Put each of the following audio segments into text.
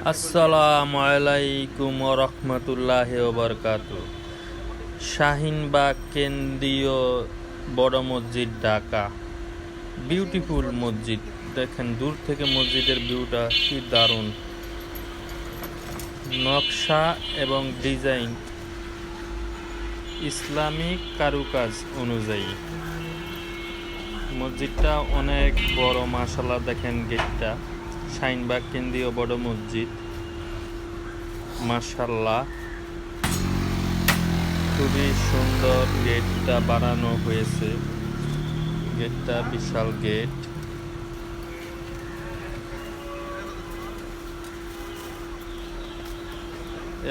আসসালামু আলাইকুম রহমতুল্লাহ বরকাত শাহিনবাগ কেন্দ্রীয় বড় মসজিদ ঢাকা। বিউটিফুল মসজিদ। দেখেন, দূর থেকে মসজিদের ভিউটা কি দারুণ। নকশা এবং ডিজাইন ইসলামিক কারুকাজ অনুযায়ী। মসজিদটা অনেক বড় মাসাল্লাহ দেখেন গেটটা। শাইনবাগ কেন্দ্রীয় বড় মসজিদ। মাসাল্লাহ খুবই সুন্দর গেটটা বানানো হয়েছে। গেটটা বিশাল গেট।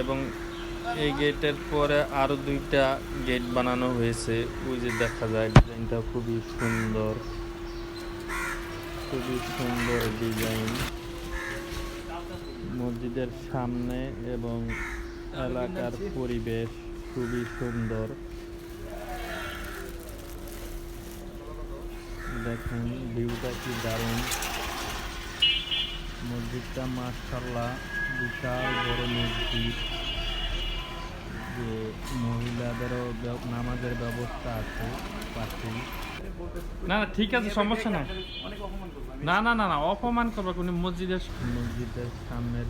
এবং এই গেটের পরে আরও দুইটা গেট বানানো হয়েছে। ওই যে দেখা যায়, ডিজাইনটা খুবই সুন্দর। খুবই সুন্দর ডিজাইন। মসজিদের সামনে এবং এলাকার পরিবেশ খুবই সুন্দর। দেখেন ভিউটা কি দারুণ। মসজিদটা মার্শাল্লাহ বিশাল বড় মসজিদ। যে মহিলাদেরও নামাজের ব্যবস্থা আছে পাশেই। না না ঠিক আছে সমস্যা নাই। অনেক অপমান করব আমি না না না না অপমান করবে কোনো মসজিদের মসজিদের সামনের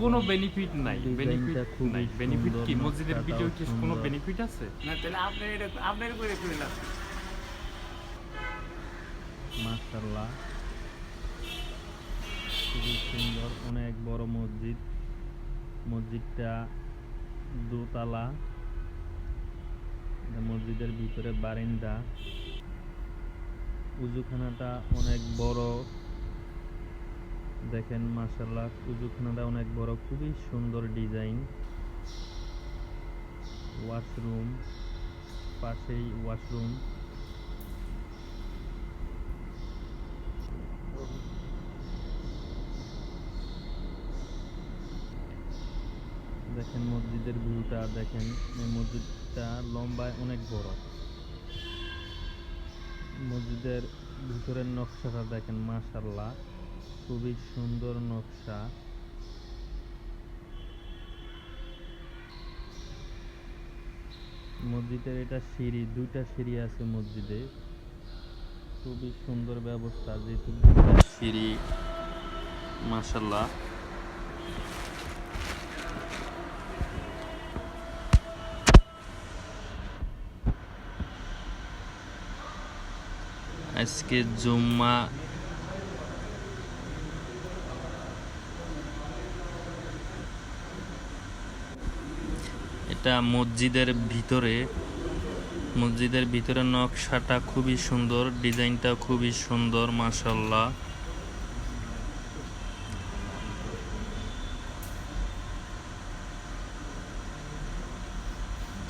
কোনো বেনিফিট নাই বেনিফিট নাই বেনিফিট কি? মসজিদের ভিডিও কি কোনো বেনিফিট আছে? না তাহলে আপনার এটা আপনার করে করে লাভ কি? খুবই সুন্দর অনেক বড় মসজিদ। মসজিদটা দোতলা। মসজিদের ভিতরে বারিন্দা, উজুখানাটা অনেক বড়। দেখেন মাশাল্লাহ উজুখানাটা অনেক বড়, খুবই সুন্দর ডিজাইন। ওয়াশরুম, পাশেই ওয়াশরুম। দেখেন মসজিদের ভিউটা, দেখেন, এই মসজিদটা লম্বায় অনেক বড়। মসজিদের ভিতরের নকশাটা দেখেন মাশাল্লাহ খুবই সুন্দর নকশা। মসজিদের এটা সিঁড়ি, দুইটা সিঁড়ি আছে মসজিদে। খুবই সুন্দর ব্যবস্থা, যেহেতু সিঁড়ি মাশাল্লাহ আজকে জুম্মা এটা মসজিদের ভিতরে। মসজিদের ভিতরে নকশাটা খুবই সুন্দর, ডিজাইনটা খুবই সুন্দর মাশাল্লাহ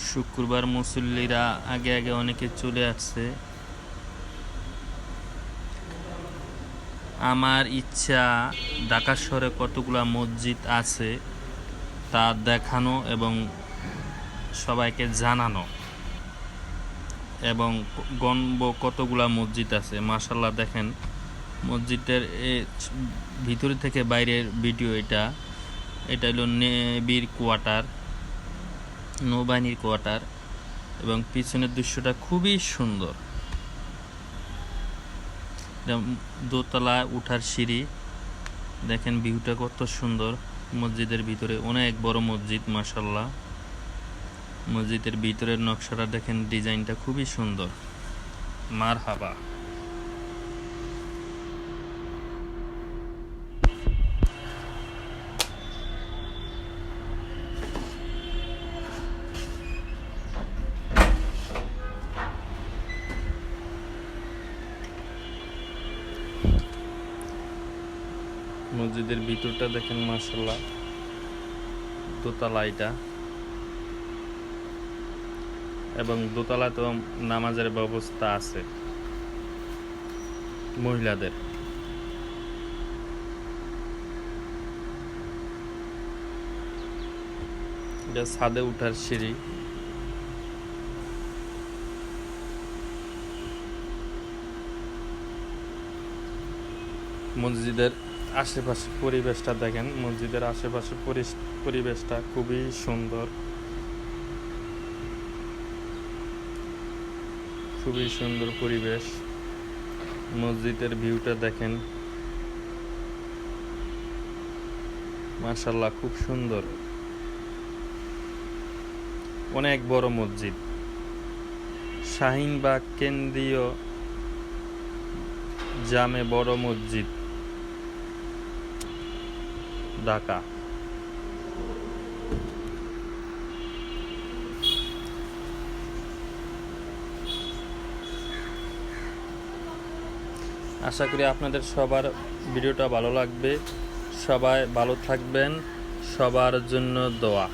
শুক্রবার মুসল্লিরা আগে আগে অনেকে চলে আসছে। আমার ইচ্ছা ঢাকা শহরে কতগুলা মসজিদ আছে তা দেখানো এবং সবাইকে জানানো। এবং গণব কতগুলা মসজিদ আছে মাশাল্লাহ দেখেন। মসজিদের ভিতর থেকে বাইরের ভিডিও এটা। এটা হলো নেবির কোয়ার্টার, নৌবাহিনীর কোয়ার্টার এবং পিছনের দৃশ্যটা খুবই সুন্দর। দোতলা উঠার সিঁড়ি। দেখেন ভিউটা কত সুন্দর। মসজিদের ভিতরে অনেক বড় মসজিদ মাসাল্লাহ মসজিদের ভিতরের নকশাটা দেখেন, ডিজাইনটা খুবই সুন্দর। মার হাবা মসজিদের ভিতরটা দেখেন মাসাল্লাহ দোতলা এটা এবং দোতলাতেও নামাজের ব্যবস্থা আছে মহিলাদের। এটা ছাদে উঠার সিঁড়ি। মসজিদের আশেপাশে পরিবেশটা দেখেন, মসজিদের আশেপাশে পরিবেশটা খুবই সুন্দর। খুবই সুন্দর পরিবেশ। মসজিদের ভিউটা দেখেন। মাশাল্লাহ খুব সুন্দর। অনেক বড় মসজিদ। শাহিনবাগ কেন্দ্রীয় জামে বড় মসজিদ। ঢাকা। আশা করি আপনাদের সবার ভিডিওটা ভালো লাগবে। সবাই ভালো থাকবেন। সবার জন্য দোয়া।